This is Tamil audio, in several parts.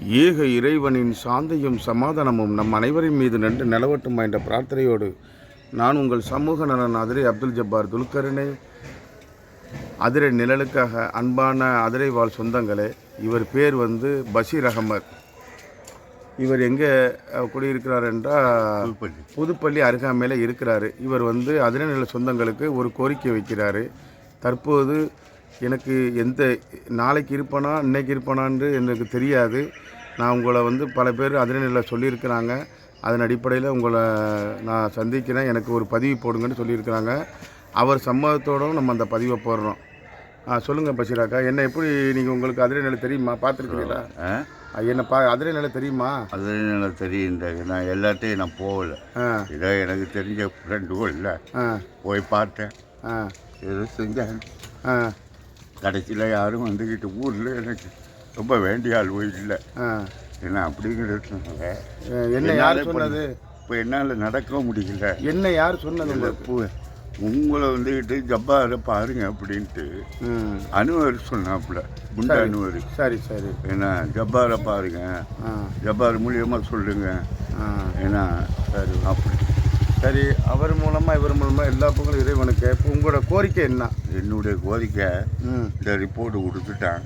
ஏக இறைவனின் சாந்தியும் சமாதானமும் நம் அனைவரின் மீது நின்று நிலவட்டுமா என்ற பிரார்த்தனையோடு நான் உங்கள் சமூக நலன் அதிரை அப்துல் ஜப்பார் துல்கரனே. அதிரை நிழலுக்காக அன்பான அதிரை வாழ் சொந்தங்களே இவர் பேர் வந்து பஷீர் அகமத். இவர் எங்கே குடியிருக்கிறார் என்றால் புதுப்பள்ளி. அருகாமையில் இருக்கிறாரு. இவர் வந்து அதிரநில சொந்தங்களுக்கு ஒரு கோரிக்கை வைக்கிறாரு. தற்போது எனக்கு எந்த நாளைக்கு இருப்பனா இன்னைக்கு இருப்பனான்னு எனக்கு தெரியாது. நான் உங்களை வந்து பல பேர் அதிரநில சொல்லியிருக்கிறாங்க. அதன் அடிப்படையில் உங்களை நான் சந்திக்கிறேன். எனக்கு ஒரு பதிவு போடுங்கன்னு சொல்லியிருக்கிறாங்க. அவர் சம்மதத்தோடும் நம்ம அந்த பதிவை போடுறோம். ஆ சொல்லுங்கள் பஷீராக்கா என்ன எப்படி நீங்கள் உங்களுக்கு அதிரநிலை தெரியுமா? பார்த்துருக்கீங்களா? ஆ? என்ன பா அதிரநிலை தெரியுமா? அது எனக்கு தெரியுங்க நான் எல்லாத்தையும் நான் போகல. ஆ. இதோ எனக்கு தெரிஞ்ச ஃப்ரெண்டுகள் இல்லை. ஆ. போய் பார்த்தேன். ஆ. ஏதோ செஞ்சேன் ஆ. கடைசியில் யாரும் வந்துக்கிட்டு ஊரில் எனக்கு ரொம்ப வேண்டிய ஆள் இல்லை என்ன அப்படிங்கிறதுனால என்ன யார் சொன்னது? இப்போ என்னால் நடக்க முடியல. என்ன யார் சொன்னது உங்களை வந்துக்கிட்டு ஜப்பாரை பாருங்க அப்படின்ட்டு அனுவர் சொன்னாப்புல குண்டு அனுவர் சரி சரி. ஏன்னா ஜப்பாரை பாருங்க. ஜப்பார் மூலியமாக சொல்லுங்க. ஏன்னா சரி அப்படி. சரி அவர் மூலமாக இவர் மூலமாக எல்லா புகழும் இறைவனுக்கு. இப்போ உங்களோட கோரிக்கை என்ன? என்னுடைய கோரிக்கை இந்த ரிப்போர்ட் கொடுத்துட்டேன்.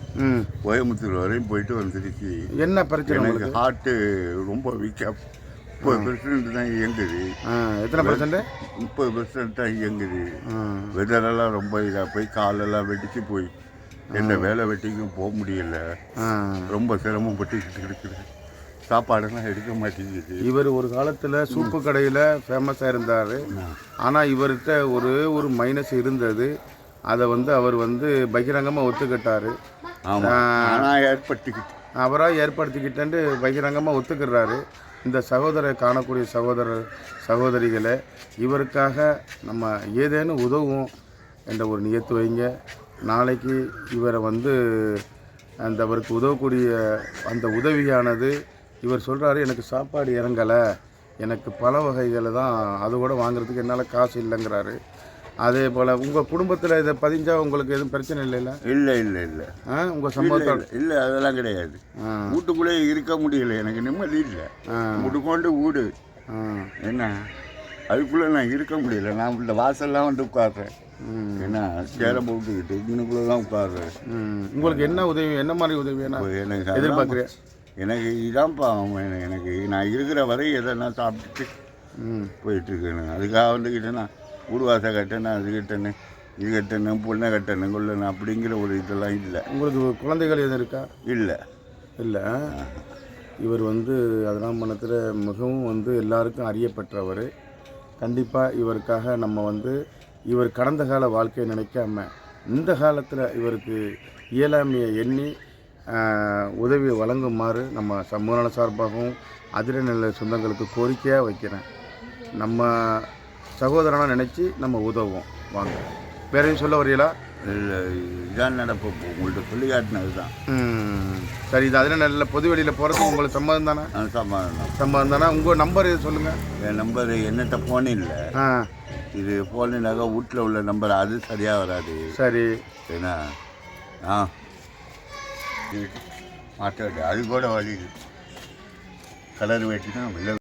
கோயம்புத்தூர் வரையும் போயிட்டு வந்துருச்சு. என்ன பிரச்சனை எனக்கு ஹார்ட்டு ரொம்ப வீக்காக முப்பது பெர்சன்ட் தான் இயங்குது. எத்தனை பர்சன்ட் முப்பது பெர்சன்ட் தான் இயங்குது. வெதரெல்லாம் ரொம்ப இதாக போய் காலெல்லாம் வெடிச்சு போய் எந்த வேலை வெட்டிக்கும் போக முடியல. ரொம்ப சிரமப்பட்டுக்கிட்டு இருக்குது. சாப்பாடெல்லாம் எடுக்க மாட்டேங்குது. இவர் ஒரு காலத்தில் சூப்பு கடையில் ஃபேமஸாக இருந்தார். ஆனால் இவர்கிட்ட ஒரு ஒரு மைனஸ் இருந்தது. அதை வந்து அவர் வந்து பகிரங்கமாக ஒத்துக்கிட்டாரு. ஆனால் ஏற்பட்டுக்கிட்டு அவராக ஏற்படுத்திக்கிட்டேன்ட்டு பகிரங்கமாக ஒத்துக்கிறாரு இந்த சகோதரர் காணக்கூடிய சகோதரர் சகோதரிகளை இவருக்காக நம்ம ஏதேனும் உதவும் என்ற ஒரு நியத்து வைங்க. நாளைக்கு இவரை வந்து அந்த அவருக்கு உதவக்கூடிய அந்த உதவியானது இவர் சொல்கிறாரு எனக்கு சாப்பாடு இறங்கலை. எனக்கு பல வகைகளை தான் அது கூட வாங்குறதுக்கு என்னால் காசு இல்லைங்கிறாரு. அதே போல் உங்கள் குடும்பத்தில் இதை பதிஞ்சால் உங்களுக்கு எதுவும் பிரச்சனை இல்லைல்ல? இல்லை இல்லை இல்லை. ஆ உங்கள் சம்பவத்தோட இல்லை அதெல்லாம் கிடையாது. ஆ. வீட்டுக்குள்ளே இருக்க முடியல எனக்கு நிம்மதி இல்லை. முட்டுக்கொண்டு வீடு என்ன? அதுக்குள்ளே நான் இருக்க முடியல. நான் இந்த வாசல்லாம் வந்து உட்காடுறேன். என்ன சேரை போட்டுக்கிட்டு இங்கனுக்குள்ளே தான் உட்காடுறேன். உங்களுக்கு என்ன உதவி என்ன மாதிரி உதவி அதான் எதிர்பார்க்குறேன் எனக்கு இதான்ப்பா அவன் எனக்கு- நான் இருக்கிற வரை எதை நான் சாப்பிட்டுட்டு போயிட்டுருக்கேன். அதுக்காக வந்துக்கிட்டு நான் வீடு வாசல் கட்டணும் அது கட்டணும் இது கட்டணும் பொண்ணை கட்டணும் கொள்ளணும் அப்படிங்கிற ஒரு இதெல்லாம் இல்லை. உங்களுக்கு குழந்தைகள் எதுவும் இருக்கா? இல்லை. இல்லை. இவர் வந்து அதெல்லாம் மனத்தில் மிகவும் வந்து எல்லாருக்கும் அறியப்பட்டவர் கண்டிப்பாக இவருக்காக நம்ம வந்து இவர் கடந்த கால வாழ்க்கையை நினைக்காம இந்த காலத்தில் இவருக்கு இயலாமையை எண்ணி உதவி வழங்குமாறு நம்ம சமூக நல சார்பாகவும் அதிரநிலை சொந்தங்களுக்கு கோரிக்கையாக வைக்கிறேன். நம்ம சகோதரனாக நினச்சி நம்ம உதவுவோம். வாங்க. வேற எதுவும் சொல்ல வரீங்களா இல்லை இதான் நடப்பு. உங்கள்கிட்ட சொல்லி காட்டினது தான். சரி இது அதில் நல்ல பொது வெளியில் போகிறதுக்கு உங்களுக்கு சம்மதம் தானே? நான் சமாதானம் சம்மதம் தானே? உங்கள் நம்பர் சொல்லுங்கள் என் நம்பர் என்னட்ட ஃபோன் இல்லை. ஆ. இது ஃபோனுனாக்கா வீட்டில் உள்ள நம்பர் அது சரியாக வராது. சரி. ஏன்னா ஆ. மாற்றுறது அது கூட வழி கலர் வெட்டி தான் வெளில